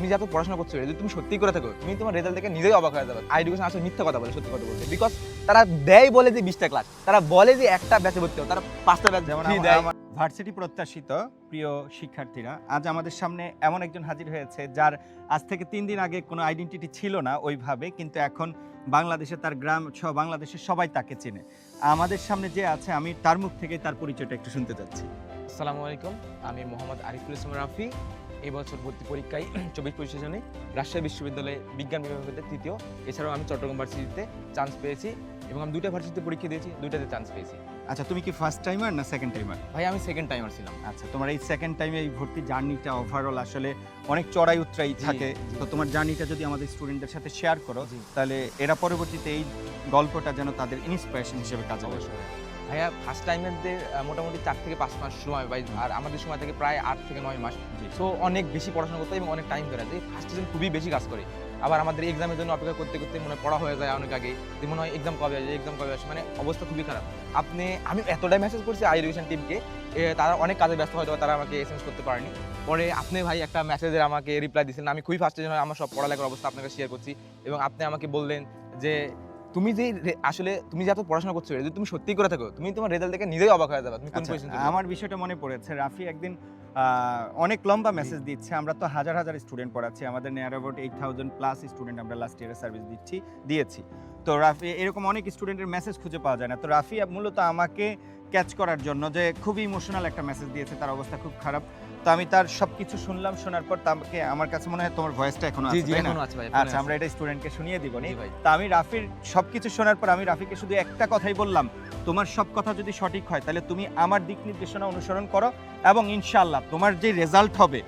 তুমি যে এত পড়াশোনা করছ যদি তুমি সত্যি করে থাকো। তুমি তোমার রেজাল্ট দেখে নিজেই অবাক হয়ে যাবে। এডুকেশন আসলে মিথ্যা কথা বলে সত্যি কথা বলতে। বিকজ তারা দেয় বলে যে বিশটা ক্লাস তারা বলে যে একটা ব্যাচে ভর্তি হও তারা পাঁচটা ব্যাচ যেমন ভার্সিটি প্রত্যাশিত প্রিয় শিক্ষার্থীরা আজ আমাদের সামনে এমন একজন হাজির হয়েছে যার আজ থেকে তিন দিন আগে কোনো আইডেন্টিটি ছিল না ওইভাবে কিন্তু এখন বাংলাদেশে তার গ্রাম সহ বাংলাদেশের সবাই তাকে চেনে। আমাদের সামনে যে আছে আমি তার মুখ থেকে তার পরিচয়টা একটু শুনতে চাচ্ছি। আসসালামু আলাইকুম আমি মোহাম্মদ আরিফুল ইসলাম রাফি। এই বছর ভর্তি পরীক্ষায় চব্বিশ পঁচিশ জনে রাজশাহী বিশ্ববিদ্যালয়ে বিজ্ঞান বিভাগের তৃতীয়। এছাড়াও আমি চট্টগ্রাম ভার্সিটিতে চান্স পেয়েছি এবং আমি দুইটা ভার্সিটিতে পরীক্ষা দিয়েছি দুইটাতে চান্স পেয়েছি। আচ্ছা তুমি কি ফার্স্ট টাইমার না সেকেন্ড টাইমার ভাই আমি সেকেন্ড টাইমার ছিলাম। আচ্ছা তোমার এই সেকেন্ড টাইমে এই ভর্তি জার্নিটা ওভারঅল আসলে অনেক চড়াই উতরাই থাকে। তো তোমার জার্নিটা যদি আমাদের স্টুডেন্টদের সাথে শেয়ার করো। তাহলে এরা পরবর্তীতে এই গল্পটা যেন তাদের ইন্সপিরেশন হিসেবে কাজে অবশ্যই। ভাইয়া ফার্স্ট টাইমের টাইমেরদের মোটামুটি চার থেকে পাঁচ মাস সময় ভাই আর আমাদের সময় থেকে প্রায় আট থেকে নয় মাস। সো অনেক বেশি পড়াশোনা করতে হয় এবং অনেক টাইম ধরে যায় ফার্স্ট সিজন খুবই বেশি কাজ করে। আবার আমাদের এক্সামের জন্য অপেক্ষা করতে করতে মনে পড়া হয়ে যায় অনেক আগে। যে মনে হয় এক্সাম কবে আসবে এক্সাম কবে আসবে মানে অবস্থা খুবই খারাপ। আপনি আমি এতটাই মেসেজ করছি আই এডুকেশন টিমকে তারা অনেক কাজে ব্যস্ত হয়তো তারা আমাকে এসএমএস করতে পারেনি। পরে আপনি ভাই একটা মেসেজের আমাকে রিপ্লাই দিয়েছেন। আমি খুবই ফার্স্ট জন্য আমার সব পড়ালেখার অবস্থা আপনাকে শেয়ার করছি। এবং আপনি আমাকে বললেন যে তুমি যে আসলে তুমি যে এত পড়াশোনা করছ যদি তুমি সত্যি করে থাকো তুমি তোমার রেজাল্ট দেখে নিজেই অবাক হয়ে যাবে তুমি কোন আচ্ছা, পজিশন আমার বিষয়টা মনে পড়েছে রাফি একদিন অনেক লম্বা মেসেজ দিচ্ছে আমরা তো হাজার হাজার স্টুডেন্ট পড়াচ্ছি আমাদের near about eight thousand plus student আমরা লাস্ট ইয়ারে সার্ভিস দিচ্ছি দিয়েছি। তো রাফি এরকম অনেক স্টুডেন্টের মেসেজ খুঁজে পাওয়া যায় না। তো রাফি মূলত আমাকে ক্যাচ করার জন্য যে খুবই ইমোশনাল একটা মেসেজ দিয়েছে তার অবস্থা খুব খারাপ। তো আমি তার সবকিছু শুনলাম শোনার পর তাকে আমার কাছে মনে হয় তোমার ভয়েসটা এখনও আছে তাই না? আচ্ছা আমরা এটা স্টুডেন্টকে শুনিয়ে দিব নি। তা আমি রাফির সবকিছু শোনার পর আমি রাফিকে শুধু একটা কথাই বললাম তোমার সব কথা যদি সঠিক হয় তাহলে তুমি আমার দিক নির্দেশনা অনুসরণ করো এবং ইনশাআল্লাহ তোমার যে রেজাল্ট হবে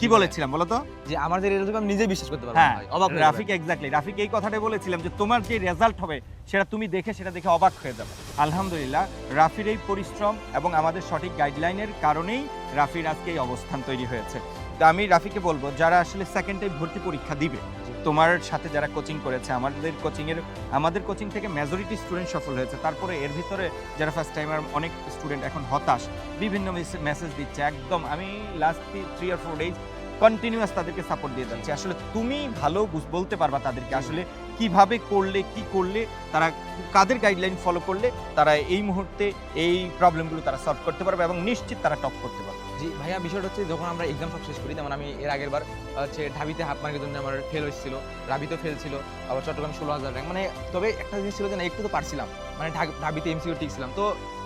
কি বলেছিলাম বলো তো? যে আমার যে রেজাল্ট আমি নিজে বিশ্বাস করতে পারব হ্যাঁ অবাক রাফিক এক্স্যাক্টলি রাফিক এই কথাটাই বলেছিলাম যে তোমার যে রেজাল্ট হবে সেটা তুমি দেখে সেটা দেখে অবাক হয়ে যাবে। আলহামদুলিল্লাহ রাফির এই পরিশ্রম এবং আমাদের সঠিক গাইডলাইনের কারণেই রাফির আজকে এই অবস্থান তৈরি হয়েছে। তো আমি রাফিকে বলব যারা আসলে সেকেন্ড টাইম ভর্তি পরীক্ষা দিবে তোমার সাথে যারা কোচিং করেছে, আমাদের কোচিংয়ের আমাদের কোচিং থেকে মেজরিটি স্টুডেন্ট সফল হয়েছে। তারপরে এর ভিতরে যারা ফার্স্ট টাইমার অনেক স্টুডেন্ট এখন হতাশ, বিভিন্ন মেসেজ দিচ্ছে। একদম আমি লাস্ট থ্রি আর ফোর ডেজ কন্টিনিউয়াস তাদেরকে সাপোর্ট দিয়ে যাচ্ছি। আসলে তুমি ভালো বলতে পারবা তাদেরকে। আসলে কীভাবে করলে, কি করলে, তারা কাদের গাইডলাইন ফলো করলে তারা এই মুহূর্তে এই প্রবলেমগুলো তারা সলভ করতে পারবে এবং নিশ্চিত তারা টপ করতে পারবে। জি, ভাইয়া বিষয়টা হচ্ছে যখন আমরা এক্সাম সব শেষ করি, যেমন আমি এর আগের বার, হচ্ছে ঢাবিতে হাফ মার্কের জন্য আমার ফেল হয়েছিল রাবিতেও ফেল ছিল, আবার চট্টগ্রাম ষোলো হাজার র্যাঙ্ক মানে তবে একটা জিনিস ছিল যে না, একটু তো পারছিলাম মানে ঢাবিতে এমসিও ঠিক ছিলাম তো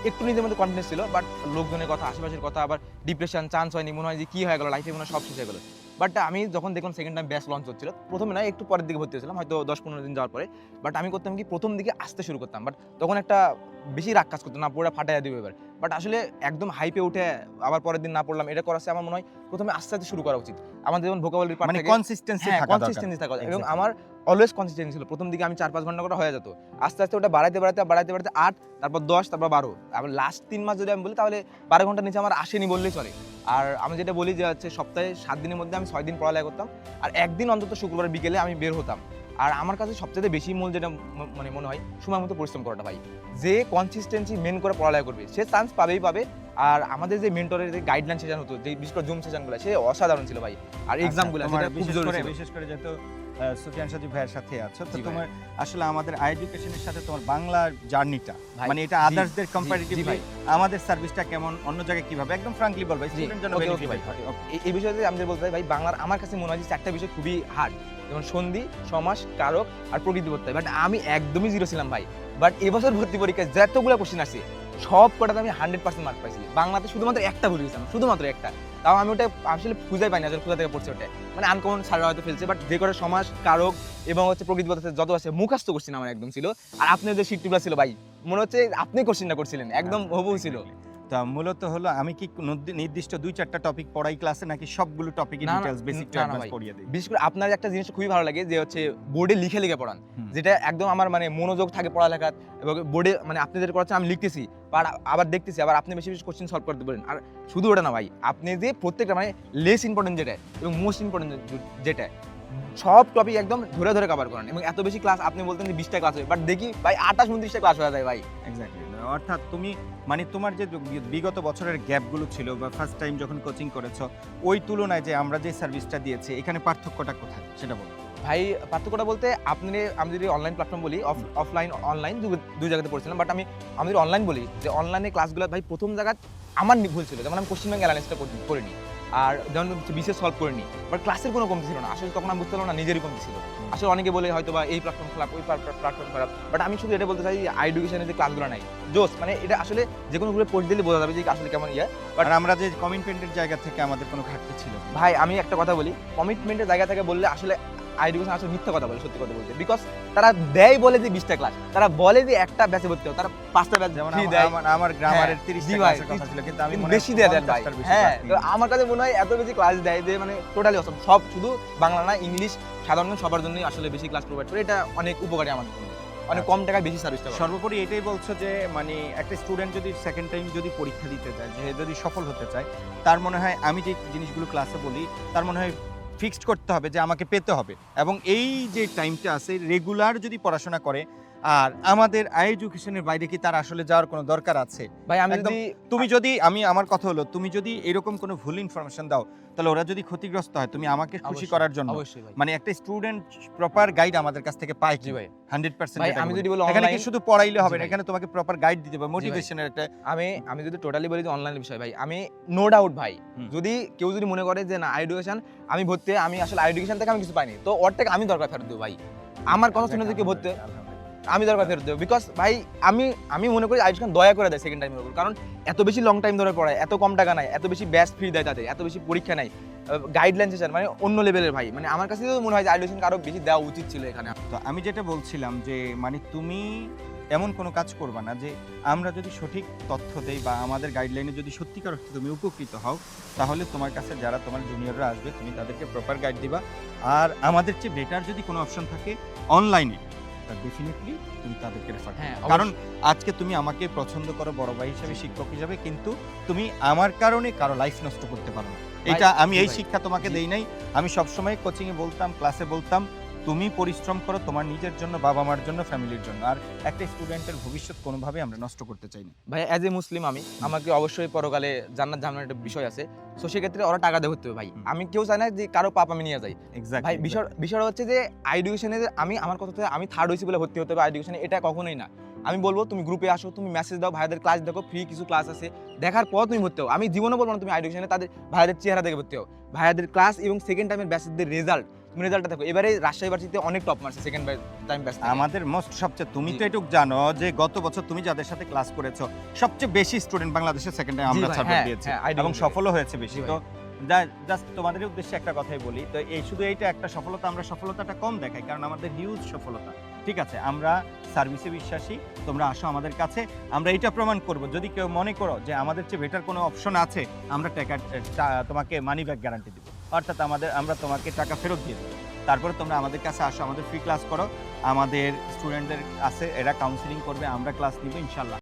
একটু নিজের মধ্যে কনফিডেন্স ছিল বাট লোকজনের কথা, আশেপাশের কথা, আবার ডিপ্রেশন চান্স হয়নি, মনে হয় যে কি হয়ে গেলো লাইফে মনে হয় সব শেষ হয়ে গেলো। বাট আমি যখন দেখলাম সেকেন্ড টাইম ব্যাচ লঞ্চ হচ্ছিল, প্রথমে না, একটু পরের দিকে ভর্তি হয়েছিলাম, হয়তো দশ পনেরো দিন যাওয়ার পরে। বাট আমি করতাম কি, প্রথম দিকে আসতে শুরু করতাম। বাট তখন একটা বেশি রাগ কাজ করতো না পুরো ফাটাইয়া দিবে এবার। বাট আসলে একদম হাইপে উঠে আবার পরের দিন না পড়লাম এটা চেয়ে আমার মনে হয় প্রথমে আস্তে আস্তে শুরু করা উচিত। আমাদের যেমন ভোকাবুলারি পার্ট মানে কনসিস্টেন্সি থাকা কনসিস্টেন্সি থাকা এবং আমার অলওয়েজ কনসিস্টেন্সি ছিল। প্রথম দিকে আমি চার পাঁচ ঘণ্টা করে হয়ে যেত। আস্তে আস্তে ওটা বাড়াইতে বাড়াইতে বাড়াইতে বাড়াইতে আট তারপর দশ তারপর বারো। আবার লাস্ট তিন মাস যদি আমি বলি তাহলে বারো ঘণ্টার নিচে আমার আসেনি বললেই চলে। আর আমি যেটা বলি যে হচ্ছে সপ্তাহে সাত দিনের মধ্যে আমি ছয় দিন পড়ালেখা করতাম। আর একদিন অন্তত শুক্রবার বিকেলে আমি বের হতাম। আর আমার কাছে সবচেয়ে বেশি মূল যেটা মানে মনে হয় সময় মতো পরিশ্রম করাটা ভাই। যে কনসিস্টেন্সি মেন করে পড়ালেখা করবে সে চান্স পাবেই পাবে। আর আমাদের যে মেন্টরের যে গাইডলাইন সেশন হতো যে বিশেষ করে জুম সেশনগুলো সে অসাধারণ ছিল ভাই। আর এক্সামগুলো আচ্ছা, তোমার সেটা খুব বিশেষ জরুরি করে বিশেষ করে যেহেতু সুফিয়ান সাজি ভাইয়ের সাথে আছো তো তোমার আসলে আমাদের এডুকেশনের সাথে তোমার বাংলা জার্নিটা মানে এটা আদার্সদের কম্পারিটিভলি ভাই। আমাদের সার্ভিসটা কেমন অন্য জায়গায় কীভাবে একদম ফ্রাঙ্কলি বলবা জি, স্টুডেন্ট জন্য বেনিফিট ভাই, এই- এই বিষয়তে আমি বলতে চাই ভাই বাংলার আমার কাছে মনে হয় যে চারটা বিষয় খুবই হার্ড যেমন সন্ধি সমাস কারক আর প্রকৃতি বলতে বাট আমি একদমই জিরো ছিলাম ভাই। বাট এবছর ভর্তি পরীক্ষায় যতগুলো কোশ্চেন আসছে, সব কটাতে আমি হান্ড্রেড পার্সেন্ট মার্ক পাইছি। বাংলাতে শুধুমাত্র একটা ভুল গেছিলাম শুধুমাত্র একটা। তাও আমি ওটা আসলে খুঁজে পাইনি, আসলে কোথা থেকে পড়ছে ওটা। মানে আনকমন সারা হয়তো ফেলছে বাট যে করে সমাস কারক এবং হচ্ছে প্রকৃতি বলতে যত আছে মুখাস্ত কোশ্চেন আমার একদম ছিল। আর আপনার যে সিটগুলো ছিল ভাই, মনে হচ্ছে আপনি কোশ্চেনটা করছিলেন, একদম হবু ছিল। তা মূলত হলো আমি কি নির্দিষ্ট দুই চারটা টপিক পড়াই ক্লাসে নাকি সবগুলো না, ডিটেইলস বেসিক টু অ্যাডভান্স পড়িয়ে দিই? বিশেষ করে আপনার একটা জিনিস খুবই ভালো লাগে যে হচ্ছে বোর্ডে লিখে লিখে পড়ান। যেটা একদম আমার মানে মনোযোগ থাকে পড়ালেখার এবং বোর্ডে মানে আপনি যেটা করাচ্ছেন আমি লিখতেছি। আর আবার দেখতেছি আবার আপনি বেশি বেশি কোশ্চেন সলভ করতে পারেন। আর শুধু ওটা না ভাই আপনি যে প্রত্যেকটা মানে লেস ইম্পর্টেন্ট যেটা এবং মোস্ট ইম্পর্টেন্ট যেটা সব টপিক একদম ধরে ধরে কভার করেন। এবং এত বেশি ক্লাস আপনি বলতেন যে বিশটা ক্লাস হবে বাট দেখি ভাই আঠাশ উনত্রিশটা ক্লাস হয়ে যায় ভাই। এক্স্যাক্টলি অর্থাৎ তুমি মানে তোমার যে বিগত বছরের গ্যাপগুলো ছিল বা ফার্স্ট টাইম যখন কোচিং করেছ ওই তুলনায় যে আমরা যে সার্ভিসটা দিয়েছি এখানে পার্থক্যটা কোথায়? সেটা বলো। ভাই পার্থক্যটা বলতে আপনি আমি যদি অনলাইন প্ল্যাটফর্ম বলি অফলাইন অনলাইন দুই জায়গাতে পড়ছিলাম বাট আমি আমি যদি অনলাইন বলি যে অনলাইনে ক্লাসগুলো ভাই প্রথম জায়গা আমার ভুল ছিল। যেমন আমি কোশ্চেন ব্যাংক অ্যানালাইসিসটা করিনি। আর যেমন বিশেষ সলভ করে নিই বাট ক্লাসের কোনো কমতি ছিল না। আসলে তখন আমি বুঝতে পারলাম না নিজেরই কমতি ছিল। আসলে অনেকে বলে হয়তো বা এই প্ল্যাটফর্ম খারাপ ওই প্ল্যাটফর্ম খারাপ। বাট আমি শুধু এটা বলতে চাই যে এডুকেশনের যে ক্লাসগুলো নাই জোস মানে এটা আসলে যে কোনো গ্রুপে পোস্ট দিলে বোঝা যাবে যে আসলে কেমন ইয়ে। বাট আমরা যে কমিটমেন্টের জায়গা থেকে আমাদের কোনো ঘাটতি ছিল ভাই আমি একটা কথা বলি কমিটমেন্টের জায়গা থেকে বললে আসলে এডুকেশন আসলে মিথ্যা কথা বলে সত্যি কথা বলতে। বিকজ তারা দেয় বলে যে বিশটা ক্লাস তারা বলে যে একটা ব্যাচে ভর্তি হবে তারা পাঁচটা ব্যাচ যেমন আমার- দেয়। গ্রামারের 30 জি টা ভাই, ক্লাসের কথা ছিল কিন্তু আমি হয় বেশি দেয় দেন ভাই। 50 টার বেশি হ্যাঁ তো আমার কাছে মনে হয় এত বেশি ক্লাস দেয় যে মানে টোটালি অসম সব শুধু বাংলা না ইংলিশ সাধারণ সবার জন্যই আসলে বেশি ক্লাস প্রোভাইড করে। এটা অনেক উপকারী আমাদের জন্য। অনেক কম টাকায় বেশি সার্ভিসটা সর্বোপরি এটাই বলছো যে মানে একটা স্টুডেন্ট যদি সেকেন্ড টাইম যদি পরীক্ষা দিতে চায় যে যদি সফল হতে চায় তার মনে হয় আমি যে জিনিসগুলো ক্লাসে বলি তার মনে হয় ফিক্সড করতে হবে যে আমাকে পেতে হবে। এবং এই যে টাইমটা আছে রেগুলার যদি পড়াশোনা করে আর আমাদের আই এডুকেশনের বাইরে কি তার আসলে যাওয়ার কোনো দরকার আছে? ভাই আমি যদি তুমি যদি আমি আমার কথা হলো তুমি যদি এরকম কোনো ভুল ইনফরমেশন দাও তাহলে ওরা যদি ক্ষতিগ্রস্ত হয় তুমি আমাকে খুশি করার জন্য। মানে একটা স্টুডেন্ট প্রপার গাইড আমাদের কাছ থেকে পায় জি ভাই। হান্ড্রেড পার্সেন্ট ভাই আমি যদি বলি এখানে কি শুধু পড়াইলে হবে না এখানে তোমাকে প্রপার গাইড দিতে হবে মোটিভেশনের একটা আমি আমি যদি টোটালি বলি যে অনলাইন বিষয় ভাই আমি নো ডাউট ভাই যদি কেউ যদি মনে করে যে না আই এডুকেশন আমি ভর্তি আমি আসলে আই এডুকেশন থেকে আমি কিছু পাইনি তো ওর থেকে আমি দরকার ফেরত দেবো ভাই। আমার কথা শুনে যদি কেউ ভর্তি আমি দরকার ফেরত দেবো। বিকজ ভাই, আমি আমি মনে করি আইডুকেশন দয়া করে দেয় সেকেন্ড টাইমের উপর। কারণ এত বেশি লং টাইম ধরে পড়ায়, এত কম টাকা নাই, এত বেশি ব্যাচ ফ্রি দেয় তাদের, এত বেশি পরীক্ষা নাই গাইডলাইন সেশন মানে অন্য লেভেলের ভাই। মানে আমার কাছে তো মনে হয় যে এডুকেশন আরও বেশি দেওয়া উচিত ছিল এখানে। তো আমি যেটা বলছিলাম যে মানে তুমি এমন কোনো কাজ করবা না যে, আমরা যদি সঠিক তথ্য দেই বা আমাদের গাইডলাইনে যদি সত্যিকার অর্থে তুমি উপকৃত হও, তাহলে তোমার কাছে যারা তোমার জুনিয়ররা আসবে, তুমি তাদেরকে প্রপার গাইড দিবা। আর আমাদের চেয়ে বেটার যদি কোনো অপশন থাকে অনলাইনে ডেফিনেটলি তুমি তাদেরকে রেফার হ্যাঁ, কারণ আজকে তুমি আমাকে পছন্দ করো বড় ভাই হিসেবে শিক্ষক হিসেবে কিন্তু তুমি আমার কারণে কারও লাইফ নষ্ট করতে পারো না। এটা আমি এই শিক্ষা তোমাকে। দেই নাই। আমি সবসময় কোচিং এ বলতাম ক্লাসে বলতাম তুমি পরিশ্রম করো তোমার নিজের জন্য বাবা মার জন্য ফ্যামিলির জন্য। আর একটা স্টুডেন্টের ভবিষ্যৎ কোনোভাবে আমরা নষ্ট করতে চাই না ভাই অ্যাজ এ মুসলিম আমি আমাকে অবশ্যই পরকালে জান্নাত জানার একটা বিষয় আছে। তো সেক্ষেত্রে ওরা টাকা দেওয়া হতে হবে ভাই। আমি কেউ চাই না যে কারও পাপ আমি নিয়ে যাই। ভাই বিষয় বিষয় হচ্ছে যে এডুকেশনে আমি আমার কথা আমি থার্ড হয়েছি বলে ভর্তি হতে হবে এডুকেশনে এটা কখনোই না। আমি বলব তুমি গ্রুপে আসো তুমি মেসেজ দাও ভাইদের ক্লাস দেখো ফ্রি কিছু ক্লাস আছে। দেখার পর তুমি ভর্তি হও। আমি জীবনে বলব না তুমি এডুকেশনে তাদের ভাইদের চেহারা দেখে ভর্তি হও। ভাইদের ক্লাস এবং সেকেন্ড টাইমের ব্যাচেদের রেজাল্ট রেজাল্টটা দেখো এবারে রাজশাহী অনেক টপ মারছে সেকেন্ড টাইম ব্যাচ আমাদের মোস্ট সবচেয়ে তুমি তো এটুক জানো যে গত বছর তুমি যাদের সাথে ক্লাস করেছ সবচেয়ে বেশি স্টুডেন্ট সেকেন্ড টাইম আমরা হ্যাঁ, দিয়েছি হ্যাঁ, এবং সফলও হয়েছে বেশি। তো জাস্ট তোমাদের উদ্দেশ্যে একটা কথাই বলি তো এই শুধু এইটা একটা সফলতা আমরা সফলতাটা কম দেখাই কারণ আমাদের হিউজ সফলতা। ঠিক আছে আমরা সার্ভিসে বিশ্বাসী তোমরা আসো আমাদের কাছে আমরা এটা প্রমাণ করব। যদি কেউ মনে করো যে আমাদের চেয়ে বেটার কোনো অপশন আছে আমরা টাকা তোমাকে মানি ব্যাক গ্যারান্টি দেবো। অর্থাৎ আমাদের, আমরা তোমাকে টাকা ফেরত দিয়ে দেবো। তারপরে তোমরা আমাদের কাছে আসো, আমাদের ফ্রি ক্লাস করো। আমাদের স্টুডেন্টদের আছে, এরা কাউন্সিলিং করবে, আমরা ক্লাস নিব, ইনশাল্লাহ।